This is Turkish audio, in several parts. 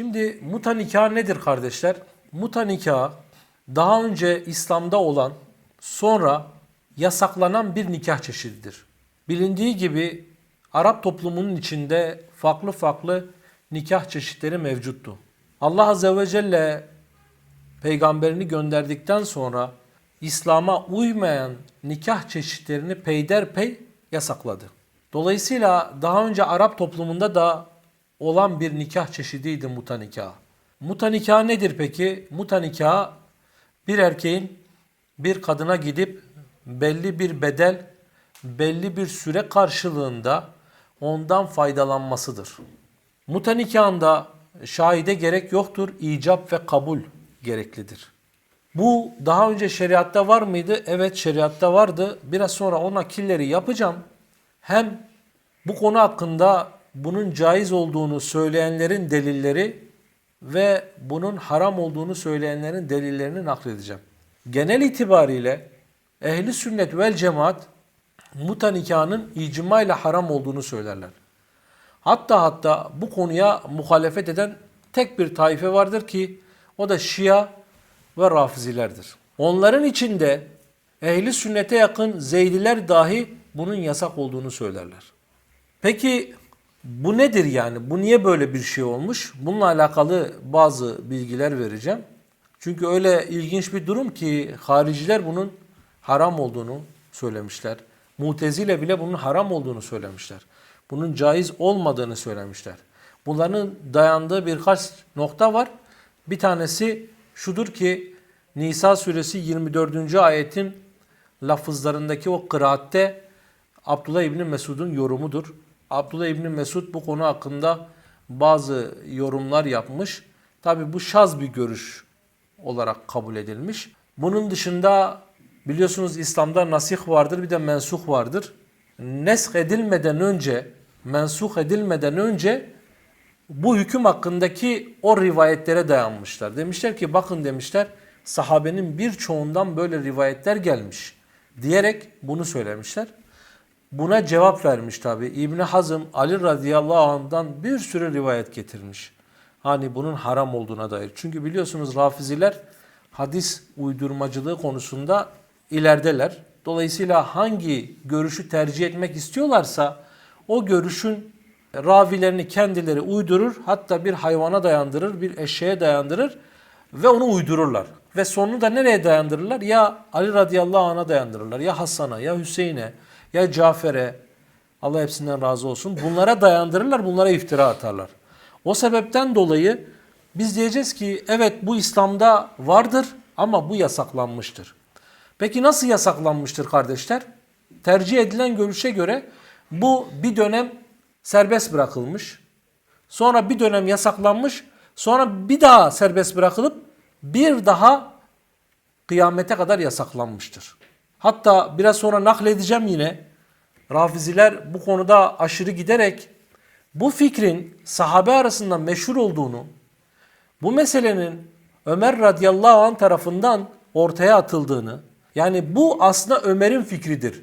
Şimdi muta nikah nedir kardeşler? Muta nikah daha önce İslam'da olan sonra yasaklanan bir nikah çeşididir. Bilindiği gibi Arap toplumunun içinde farklı farklı nikah çeşitleri mevcuttu. Allah Azze ve Celle peygamberini gönderdikten sonra İslam'a uymayan nikah çeşitlerini peyderpey yasakladı. Dolayısıyla daha önce Arap toplumunda da olan bir nikah çeşidiydi muta nikah. Muta nikah nedir peki? Muta nikah bir erkeğin bir kadına gidip belli bir bedel, belli bir süre karşılığında ondan faydalanmasıdır. Muta nikahında şahide gerek yoktur, icap ve kabul gereklidir. Bu daha önce şeriatta var mıydı? Evet şeriatta vardı. Biraz sonra o nakilleri yapacağım. Hem bu konu hakkında bunun caiz olduğunu söyleyenlerin delilleri ve bunun haram olduğunu söyleyenlerin delillerini nakledeceğim. Genel itibariyle ehli sünnet vel cemaat muta nikahının icma ile haram olduğunu söylerler. Hatta hatta bu konuya muhalefet eden tek bir taife vardır ki o da Şia ve Rafizilerdir. Onların içinde ehli sünnete yakın Zeydiler dahi bunun yasak olduğunu söylerler. Peki bu nedir yani? Bu niye böyle bir şey olmuş? Bununla alakalı bazı bilgiler vereceğim. Çünkü öyle ilginç bir durum ki hariciler bunun haram olduğunu söylemişler. Mutezile bile bunun haram olduğunu söylemişler. Bunun caiz olmadığını söylemişler. Bunların dayandığı birkaç nokta var. Bir tanesi şudur ki Nisa suresi 24. ayetin lafızlarındaki o kıraatte Abdullah İbni Mesud'un yorumudur. Abdullah İbni Mesud bu konu hakkında bazı yorumlar yapmış. Tabi bu şaz bir görüş olarak kabul edilmiş. Bunun dışında biliyorsunuz İslam'da nasih vardır bir de mensuh vardır. Nesk edilmeden önce, mensuh edilmeden önce bu hüküm hakkındaki o rivayetlere dayanmışlar. Demişler ki bakın demişler sahabenin birçoğundan böyle rivayetler gelmiş diyerek bunu söylemişler. Buna cevap vermiş tabi. İbni Hazım Ali radıyallahu anh'dan bir sürü rivayet getirmiş. Hani bunun haram olduğuna dair. Çünkü biliyorsunuz rafiziler hadis uydurmacılığı konusunda ilerideler. Dolayısıyla hangi görüşü tercih etmek istiyorlarsa o görüşün ravilerini kendileri uydurur. Hatta bir hayvana dayandırır, bir eşeğe dayandırır ve onu uydururlar. Ve sonunu da nereye dayandırırlar? Ya Ali radıyallahu anh'a dayandırırlar, ya Hasan'a, ya Hüseyin'e, ya Cafer'e. Allah hepsinden razı olsun. Bunlara dayandırırlar, bunlara iftira atarlar. O sebepten dolayı biz diyeceğiz ki evet bu İslam'da vardır ama bu yasaklanmıştır. Peki nasıl yasaklanmıştır kardeşler? Tercih edilen görüşe göre bu bir dönem serbest bırakılmış. Sonra bir dönem yasaklanmış. Sonra bir daha serbest bırakılıp bir daha kıyamete kadar yasaklanmıştır. Hatta biraz sonra nakledeceğim yine. Rafiziler bu konuda aşırı giderek bu fikrin sahabe arasında meşhur olduğunu, bu meselenin Ömer radıyallahu anh tarafından ortaya atıldığını, yani bu aslında Ömer'in fikridir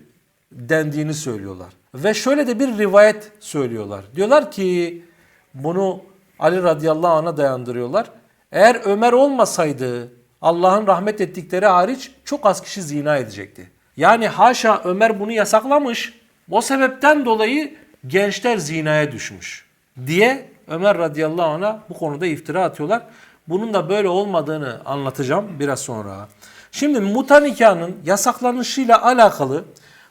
dendiğini söylüyorlar. Ve şöyle de bir rivayet söylüyorlar. Diyorlar ki bunu Ali radıyallahu anh'a dayandırıyorlar. Eğer Ömer olmasaydı Allah'ın rahmet ettikleri hariç çok az kişi zina edecekti. Yani haşa Ömer bunu yasaklamış. O sebepten dolayı gençler zinaya düşmüş diye Ömer radıyallahu anh'a bu konuda iftira atıyorlar. Bunun da böyle olmadığını anlatacağım biraz sonra. Şimdi muta nikahının yasaklanışıyla alakalı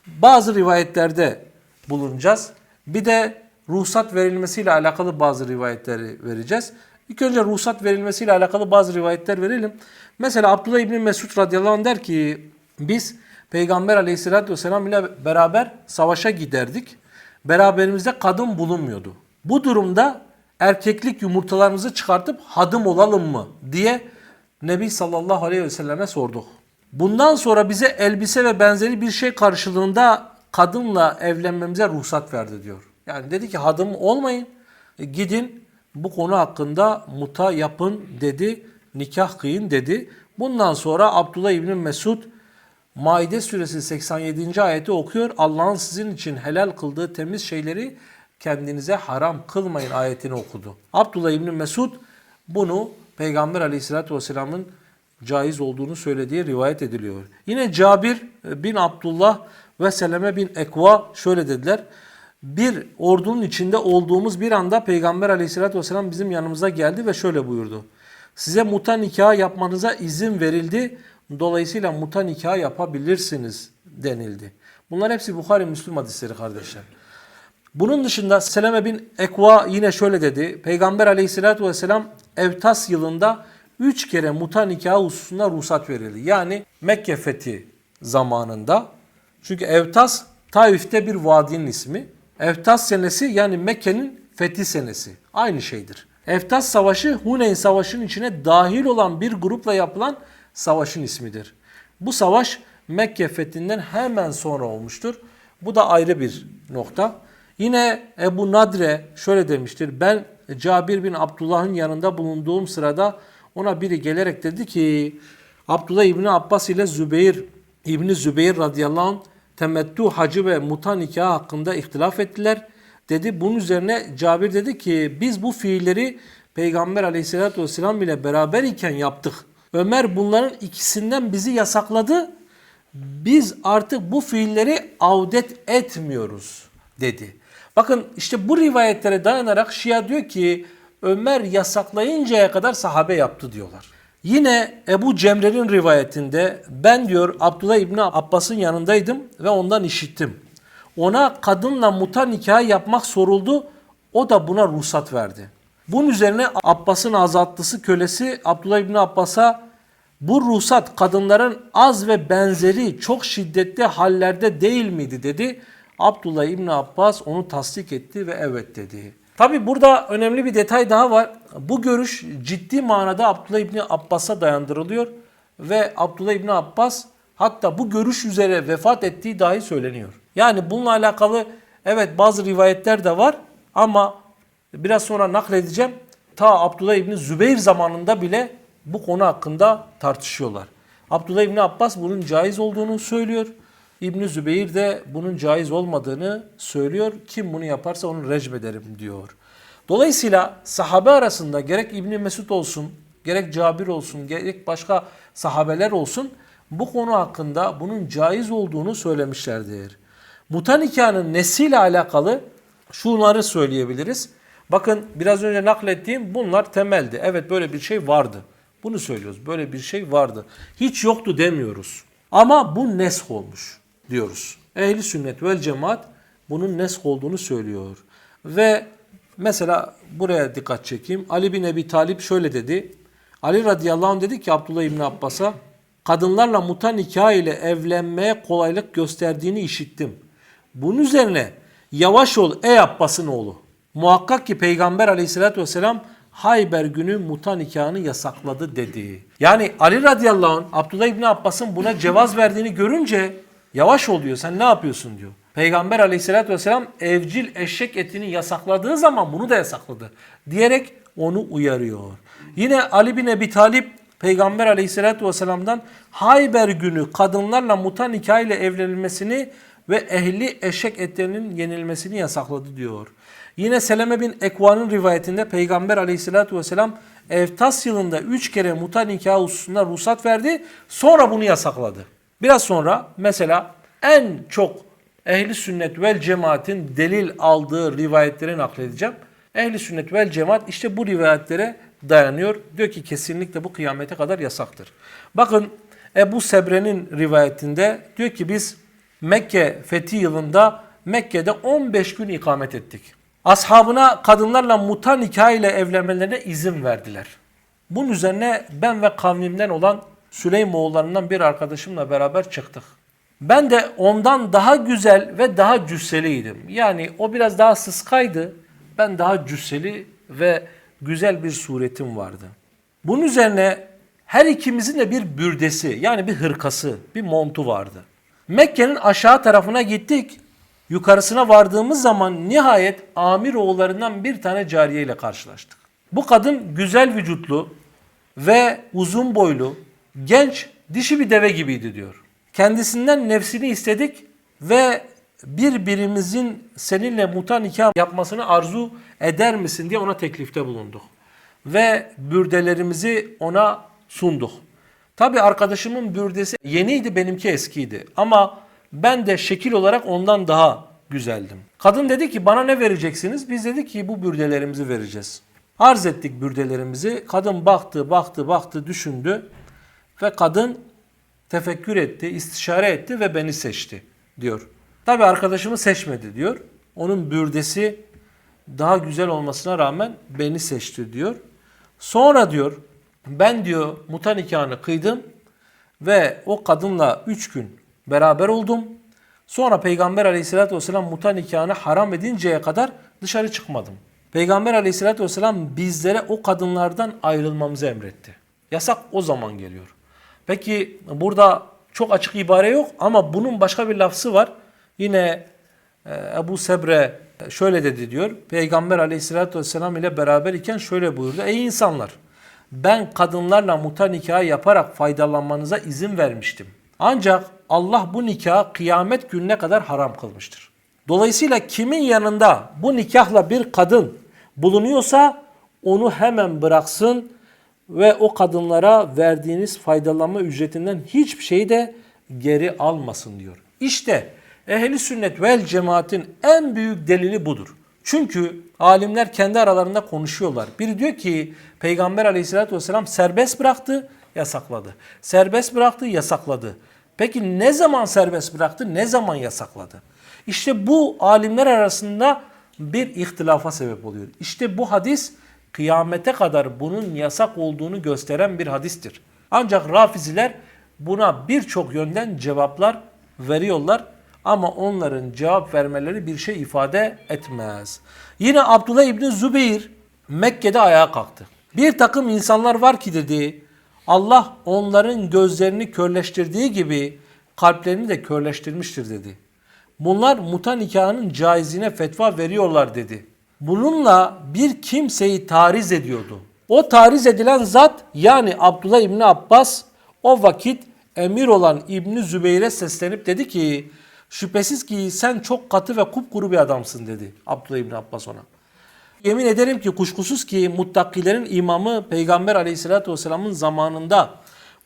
bazı rivayetlerde bulunacağız. Bir de ruhsat verilmesiyle alakalı bazı rivayetleri vereceğiz. İlk önce ruhsat verilmesiyle alakalı bazı rivayetler verelim. Mesela Abdullah İbni Mesud radıyallahu anh der ki biz Peygamber aleyhissalatü vesselam ile beraber savaşa giderdik. Beraberimizde kadın bulunmuyordu. Bu durumda erkeklik yumurtalarımızı çıkartıp hadım olalım mı diye Nebi sallallahu aleyhi ve selleme sorduk. Bundan sonra bize elbise ve benzeri bir şey karşılığında kadınla evlenmemize ruhsat verdi diyor. Yani dedi ki hadım olmayın e, gidin bu konu hakkında muta yapın dedi, nikah kıyın dedi. Bundan sonra Abdullah İbni Mesud Maide suresi 87. ayeti okuyor. Allah'ın sizin için helal kıldığı temiz şeyleri kendinize haram kılmayın ayetini okudu. Abdullah İbni Mesud bunu Peygamber aleyhissalatü vesselamın caiz olduğunu söylediği rivayet ediliyor. Yine Cabir bin Abdullah ve Seleme bin Ekva şöyle dediler. Bir ordunun içinde olduğumuz bir anda Peygamber aleyhissalatü vesselam bizim yanımıza geldi ve şöyle buyurdu. Size muta nikah yapmanıza izin verildi. Dolayısıyla muta nikah yapabilirsiniz denildi. Bunlar hepsi Bukhari Müslüm hadisleri kardeşler. Bunun dışında Seleme bin Ekva yine şöyle dedi. Peygamber aleyhissalatü vesselam Evtas yılında üç kere muta nikahı hususunda ruhsat verildi. Yani Mekke fethi zamanında. Çünkü Evtas Taif'te bir vadinin ismi. Evtas senesi yani Mekke'nin fethi senesi. Aynı şeydir. Evtas Savaşı Huneyn Savaşı'nın içine dahil olan bir grupla yapılan savaşın ismidir. Bu savaş Mekke fethinden hemen sonra olmuştur. Bu da ayrı bir nokta. Yine Ebu Nadre şöyle demiştir. Ben Cabir bin Abdullah'ın yanında bulunduğum sırada ona biri gelerek dedi ki Abdullah İbni Abbas ile Zübeyir İbni Zübeyir radıyallahu anh temettü hacı ve muta nikahı hakkında ihtilaf ettiler. Dedi bunun üzerine Cabir dedi ki biz bu fiilleri Peygamber aleyhissalatü vesselam ile beraber iken yaptık. Ömer bunların ikisinden bizi yasakladı. Biz artık bu fiilleri avdet etmiyoruz dedi. Bakın işte bu rivayetlere dayanarak Şia diyor ki Ömer yasaklayıncaya kadar sahabe yaptı diyorlar. Yine Ebu Cemre'nin rivayetinde ben diyor Abdullah İbni Abbas'ın yanındaydım ve ondan işittim. Ona kadınla muta nikahı yapmak soruldu. O da buna ruhsat verdi. Bunun üzerine Abbas'ın azatlısı kölesi Abdullah İbni Abbas'a bu ruhsat kadınların az ve benzeri çok şiddetli hallerde değil miydi dedi. Abdullah İbni Abbas onu tasdik etti ve evet dedi. Tabi burada önemli bir detay daha var. Bu görüş ciddi manada Abdullah İbni Abbas'a dayandırılıyor ve Abdullah İbni Abbas hatta bu görüş üzere vefat ettiği dahi söyleniyor. Yani bununla alakalı evet bazı rivayetler de var ama biraz sonra nakledeceğim. Ta Abdullah İbni Zübeyir zamanında bile bu konu hakkında tartışıyorlar. Abdullah İbni Abbas bunun caiz olduğunu söylüyor. İbn Zübeyir de bunun caiz olmadığını söylüyor. Kim bunu yaparsa onu recm ederim diyor. Dolayısıyla sahabe arasında gerek İbn Mesud olsun, gerek Cabir olsun, gerek başka sahabeler olsun bu konu hakkında bunun caiz olduğunu söylemişlerdir. Muta nikahının nesiyle alakalı şunları söyleyebiliriz. Bakın biraz önce naklettiğim bunlar temeldi. Evet böyle bir şey vardı. Bunu söylüyoruz. Böyle bir şey vardı. Hiç yoktu demiyoruz. Ama bu nesk olmuş diyoruz. Ehli sünnet vel cemaat bunun nesk olduğunu söylüyor. Ve mesela buraya dikkat çekeyim. Ali bin Ebi Talip şöyle dedi. Ali radıyallahu anh dedi ki Abdullah İbni Abbas'a kadınlarla muta nikah ile evlenmeye kolaylık gösterdiğini işittim. Bunun üzerine yavaş ol ey Abbas'ın oğlu. Muhakkak ki Peygamber aleyhissalatü vesselam Hayber günü muta nikahını yasakladı dedi. Yani Ali radıyallahu anh Abdullah İbni Abbas'ın buna cevaz verdiğini görünce yavaş ol diyor sen ne yapıyorsun diyor. Peygamber aleyhissalatü vesselam evcil eşek etini yasakladığı zaman bunu da yasakladı. Diyerek onu uyarıyor. Yine Ali bin Ebi Talip Peygamber aleyhissalatü vesselam'dan Hayber günü kadınlarla muta nikah ile evlenilmesini ve ehli eşek etlerinin yenilmesini yasakladı diyor. Yine Seleme bin Ekva'nın rivayetinde Peygamber aleyhissalatü vesselam Evtas yılında üç kere muta nikahı hususunda ruhsat verdi. Sonra bunu yasakladı. Biraz sonra mesela en çok ehli sünnet vel cemaatin delil aldığı rivayetleri nakledeceğim. Ehli sünnet vel cemaat işte bu rivayetlere dayanıyor. Diyor ki kesinlikle bu kıyamete kadar yasaktır. Bakın Ebu Sebre'nin rivayetinde diyor ki biz Mekke fethi yılında Mekke'de 15 gün ikamet ettik. Ashabına kadınlarla muta nikah ile evlenmelerine izin verdiler. Bunun üzerine ben ve kavmimden olan Süleymoğullarından bir arkadaşımla beraber çıktık. Ben de ondan daha güzel ve daha cüsseliydim. Yani o biraz daha sıskaydı. Ben daha cüsseli ve güzel bir suretim vardı. Bunun üzerine her ikimizin de bir bürdesi yani bir hırkası, bir montu vardı. Mekke'nin aşağı tarafına gittik. Yukarısına vardığımız zaman nihayet amir oğullarından bir tane cariye ile karşılaştık. Bu kadın güzel vücutlu ve uzun boylu, genç, dişi bir deve gibiydi diyor. Kendisinden nefsini istedik ve birbirimizin seninle muta nikah yapmasını arzu eder misin diye ona teklifte bulunduk. ve bürdelerimizi ona sunduk. Tabi arkadaşımın bürdesi yeniydi benimki eskiydi ama ben de şekil olarak ondan daha güzeldim. Kadın dedi ki bana ne vereceksiniz? Biz dedik ki bu bürdelerimizi vereceğiz. Arz ettik bürdelerimizi. Kadın baktı, baktı, baktı, düşündü ve kadın tefekkür etti, istişare etti ve beni seçti diyor. Tabi arkadaşımı seçmedi diyor. Onun bürdesi daha güzel olmasına rağmen beni seçti diyor. Sonra diyor ben diyor muta nikahını kıydım ve o kadınla üç gün beraber oldum. Sonra Peygamber aleyhissalatü vesselam muta nikahını haram edinceye kadar dışarı çıkmadım. Peygamber aleyhissalatü vesselam bizlere o kadınlardan ayrılmamızı emretti. Yasak o zaman geliyor. Peki burada çok açık ibare yok ama bunun başka bir lafzı var. Yine e, Ebu Sebre şöyle dedi diyor. Peygamber aleyhissalatü vesselam ile beraber iken şöyle buyurdu. Ey insanlar ben kadınlarla muta nikahı yaparak faydalanmanıza izin vermiştim. Ancak Allah bu nikahı kıyamet gününe kadar haram kılmıştır. Dolayısıyla kimin yanında bu nikahla bir kadın bulunuyorsa onu hemen bıraksın ve o kadınlara verdiğiniz faydalanma ücretinden hiçbir şeyi de geri almasın diyor. İşte ehli sünnet vel cemaatin en büyük delili budur. Çünkü alimler kendi aralarında konuşuyorlar. Biri diyor ki Peygamber aleyhissalatü vesselam serbest bıraktı, yasakladı. Serbest bıraktı, yasakladı. Peki ne zaman serbest bıraktı, ne zaman yasakladı? İşte bu alimler arasında bir ihtilafa sebep oluyor. İşte bu hadis kıyamete kadar bunun yasak olduğunu gösteren bir hadistir. Ancak Rafiziler buna birçok yönden cevaplar veriyorlar ama onların cevap vermeleri bir şey ifade etmez. Yine Abdullah İbni Zübeyir Mekke'de ayağa kalktı. Bir takım insanlar var ki dedi Allah onların gözlerini körleştirdiği gibi kalplerini de körleştirmiştir dedi. Bunlar muta nikahının caizine fetva veriyorlar dedi. Bununla bir kimseyi tariz ediyordu. O tariz edilen zat yani Abdullah İbni Abbas o vakit emir olan İbni Zübeyir'e seslenip dedi ki şüphesiz ki sen çok katı ve kupkuru bir adamsın dedi Abdullah İbni Abbas ona. Yemin ederim ki kuşkusuz ki muttakilerin imamı Peygamber aleyhissalatü vesselamın zamanında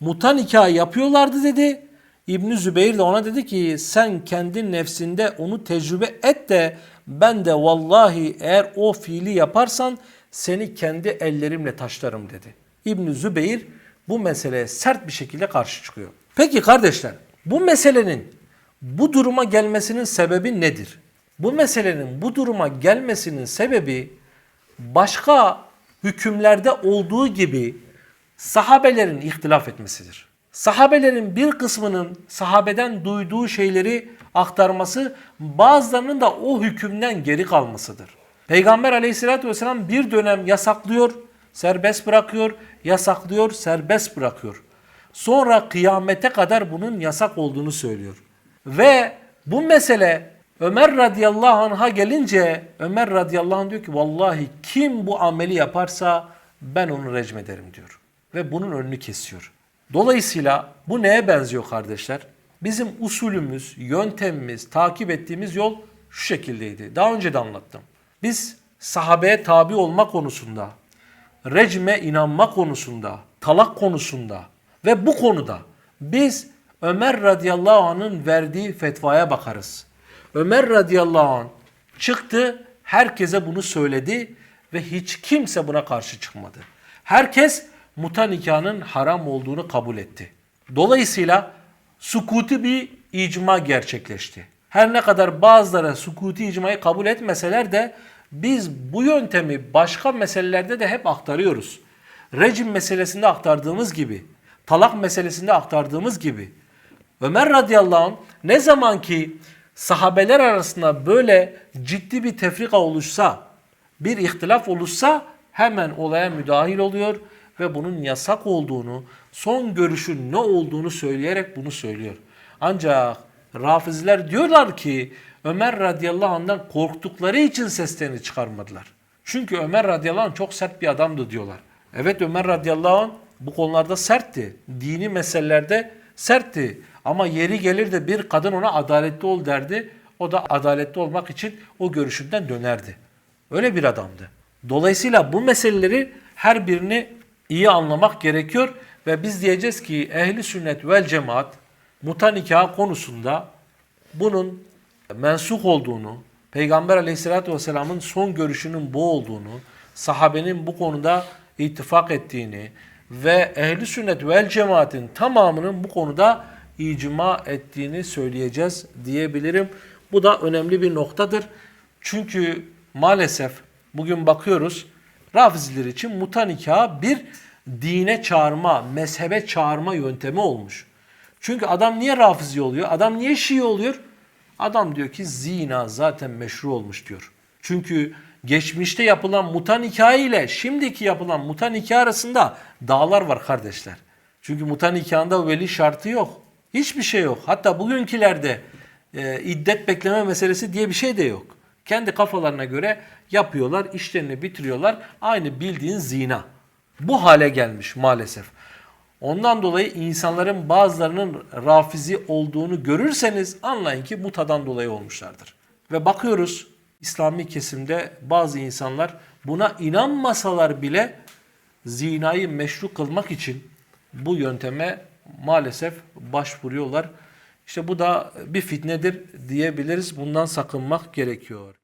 muta nikahı yapıyorlardı dedi. İbni Zübeyir de ona dedi ki sen kendi nefsinde onu tecrübe et de ben de vallahi eğer o fiili yaparsan seni kendi ellerimle taşlarım dedi. İbni Zübeyir bu meseleye sert bir şekilde karşı çıkıyor. Peki kardeşler bu meselenin bu duruma gelmesinin sebebi nedir? Bu meselenin bu duruma gelmesinin sebebi başka hükümlerde olduğu gibi sahabelerin ihtilaf etmesidir. Sahabelerin bir kısmının sahabeden duyduğu şeyleri aktarması, bazılarının da o hükümden geri kalmasıdır. Peygamber aleyhissalatü vesselam bir dönem yasaklıyor, serbest bırakıyor, yasaklıyor, serbest bırakıyor. Sonra kıyamete kadar bunun yasak olduğunu söylüyor. Ve bu mesele Ömer radıyallahu anh'a gelince Ömer radıyallahu anh diyor ki vallahi kim bu ameli yaparsa ben onu recm ederim diyor. Ve bunun önünü kesiyor. Dolayısıyla bu neye benziyor kardeşler? Bizim usulümüz, yöntemimiz, takip ettiğimiz yol şu şekildeydi. Daha önce de anlattım. Biz sahabeye tabi olma konusunda, recme inanma konusunda, talak konusunda ve bu konuda biz Ömer radıyallahu anh'ın verdiği fetvaya bakarız. Ömer radıyallahu anh çıktı, herkese bunu söyledi ve hiç kimse buna karşı çıkmadı. Herkes muta nikahının haram olduğunu kabul etti. Dolayısıyla sukuti bir icma gerçekleşti. Her ne kadar bazıları sukuti icmayı kabul etmeseler de biz bu yöntemi başka meselelerde de hep aktarıyoruz. Rejim meselesinde aktardığımız gibi, talak meselesinde aktardığımız gibi. Ömer radıyallahu anh ne zaman ki sahabeler arasında böyle ciddi bir tefrika oluşsa, bir ihtilaf oluşsa hemen olaya müdahil oluyor ve bunun yasak olduğunu, son görüşün ne olduğunu söyleyerek bunu söylüyor. Ancak Rafiziler diyorlar ki Ömer radıyallahu anh'dan korktukları için seslerini çıkarmadılar. Çünkü Ömer radıyallahu anh çok sert bir adamdı diyorlar. Evet Ömer radıyallahu anh bu konularda sertti. Dini meselelerde sertti. Ama yeri gelir de bir kadın ona adaletli ol derdi. O da adaletli olmak için o görüşünden dönerdi. Öyle bir adamdı. Dolayısıyla bu meseleleri her birini iyi anlamak gerekiyor ve biz diyeceğiz ki ehli sünnet vel cemaat muta nikahı konusunda bunun mensuh olduğunu, Peygamber aleyhissalatü vesselamın son görüşünün bu olduğunu, sahabenin bu konuda ittifak ettiğini ve ehli sünnet vel cemaatin tamamının bu konuda icma ettiğini söyleyeceğiz diyebilirim. Bu da önemli bir noktadır. Çünkü maalesef bugün bakıyoruz Rafiziler için muta nikahı bir dine çağırma, mezhebe çağırma yöntemi olmuş. Çünkü adam niye Rafizi oluyor? Adam niye Şii oluyor? Adam diyor ki zina zaten meşru olmuş diyor. Çünkü geçmişte yapılan muta nikahı ile şimdiki yapılan muta nikahı arasında dağlar var kardeşler. Çünkü muta nikahında veli şartı yok. Hiçbir şey yok. Hatta bugünkilerde e, iddet bekleme meselesi diye bir şey de yok. Kendi kafalarına göre yapıyorlar, işlerini bitiriyorlar. Aynı bildiğin zina. Bu hale gelmiş maalesef. Ondan dolayı insanların bazılarının rafizi olduğunu görürseniz anlayın ki mutadan dolayı olmuşlardır. Ve bakıyoruz İslami kesimde bazı insanlar buna inanmasalar bile zinayı meşru kılmak için bu yönteme maalesef başvuruyorlar. İşte bu da bir fitnedir diyebiliriz. Bundan sakınmak gerekiyor.